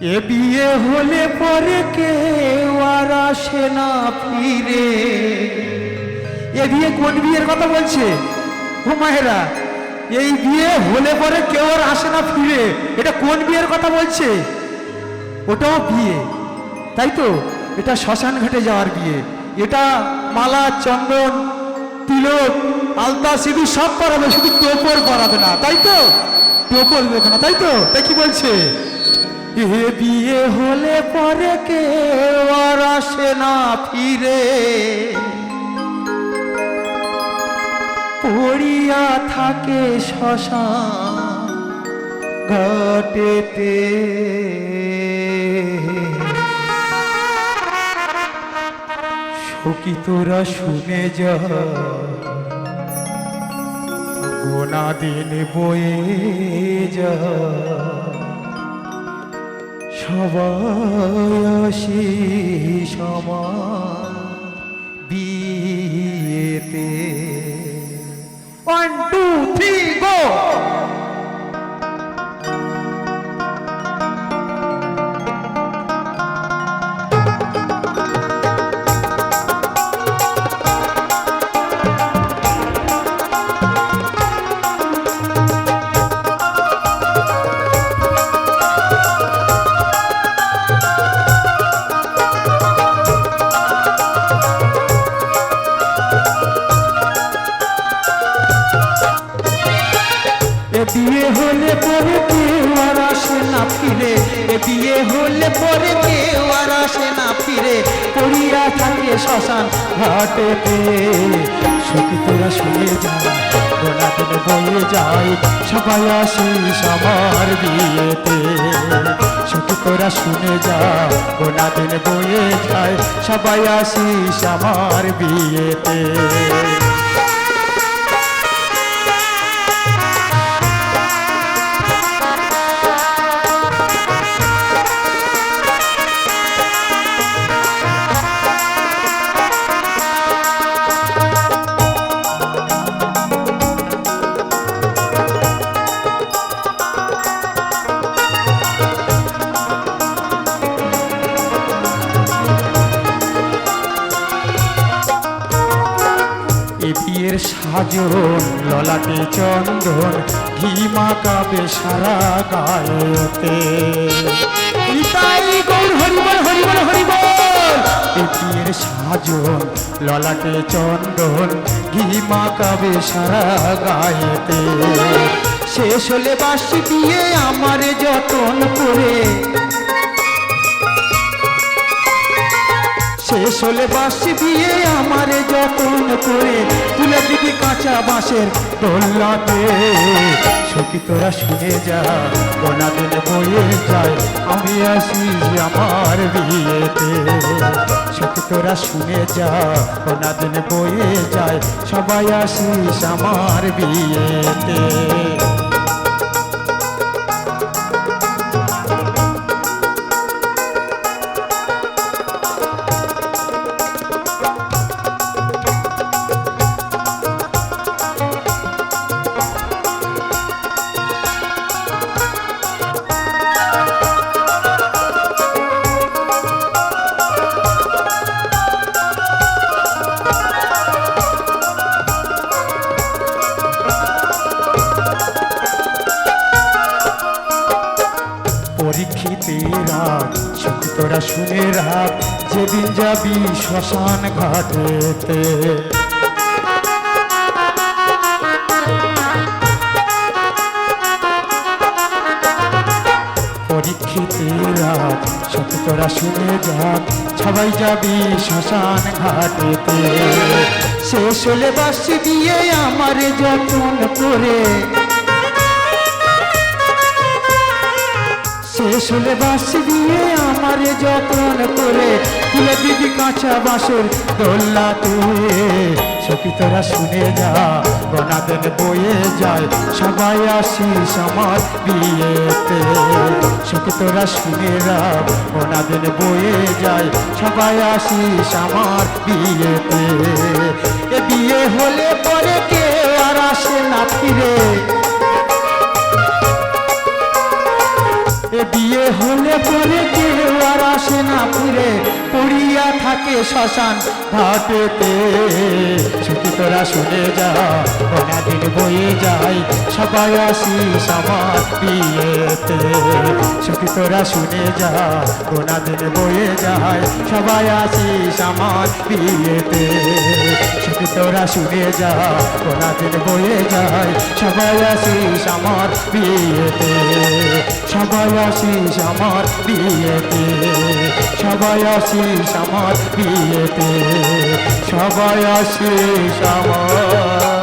এ বিয়ে হলে পরে কেউ আর আসে না ফিরে। এ বিয়ে কোন বিয়ের কথা বলছে? ও মায়েরা, এই বিয়ে হলে পরে কেউ আর আসে না ফিরে। এটা কোন বিয়ের কথা বলছে? ওটাও বিয়ে, তাই তো? এটা শ্মশান ঘাটে যাওয়ার বিয়ে। এটা মালা, চন্দন, তিলক, আলতা, সিঁদুর সব পরাবে, শুধু টোপর পরাবে না, তাই তো? টোপর দেবে না, তাই তো? তাই কি বলছে? বিয়ে হলে পরে কেউ আর আসে না ফিরে। পড়িয়া থাকে শ্মশান ঘটেতে। সখী তোরা শুনে যা, গোনা দিন বয়ে যা। সবাই আসি সমান বিয়েতে। ওয়ান টু থ্রি বিয়ে হলে পরে কেউ আর আসে না ফিরে। বিয়ে হলে পরে কেউ আর আসে না ফিরে। পড়িয়া থাকে শ্মশান ঘাটেতে। সখী তোরা শুনে যায় দিন বয়ে যায়, সবাই আসিস আমার বিয়েতে। সখী তোরা শুনে যা দিন বয়ে যায়, সবাই আসিস আমার বিয়েতে। সাজন ললাটে চন্দন ঘিমা কাবে সারা গায়েতে। নিতাই গৌর হরিবল হরিবল হরিবল এ বিয়ের সাজন ললাটে চন্দন ঘিমা কাবে সারা গায়েতে। শেষ হলে বাসি দিয়ে আমারে যতন করে শেষ হলে বাসি দিয়ে আমারে যতন করে তুলে দিবি কাঁচা বাঁশের দোল্লাতে সখী তোরা শুনে যা কোনা দিন বয়ে যায়, আমি আসি আমার বিয়েতে। সখী তোরা শুনে যা কোনা দিন বয়ে যায়, সবাই আসিস আমার বিয়েতে। রাত সত্যি তোরা শুনে রাত, যেদিন যাবি শ্মশান ঘাটেতে। পরীক্ষিতে রাত সত্যি তোরা শুনে যাক সবাই যাবি শ্মশান ঘাটেতে। শেষ হলে বাসি দিয়ে আমার যতন করে শেষ বাসি দিয়ে আমারে যতন করে তুলে দিবি কাঁচা বাঁশের দোল্লা তুলে। সখী তোরা শুনে যা গনা দেন বয়ে যায়, সবাই আসিস আমার বিয়েতে। সখী তোরা শুনে গনা দেন বয়ে যায়, সবাই আসিস আমার বিয়েতে। এ বিয়ে হলে পরে কেউ আর আসে না ফিরে। বিয়ে হলে পরে কেউ আর আসে ফিরে পড়িয়া থাকে শ্মশান ঘাটেতে। সুখী তোরা শুনে যা দিন বয়ে যায় সবাই আসিস আমার বিয়েতে। তোরা শুনে যা দিন বয়ে যায় সবাই আসিস আমার বিয়েতে। সুখী তোরা শুনে যা দিন বয়ে যায় সবাই আসিস আমার বিয়েতে। সবাই আসিস আমার বিয়েতে। সবাই আসিস আমার বিয়েতে। সবাই আসিস আমার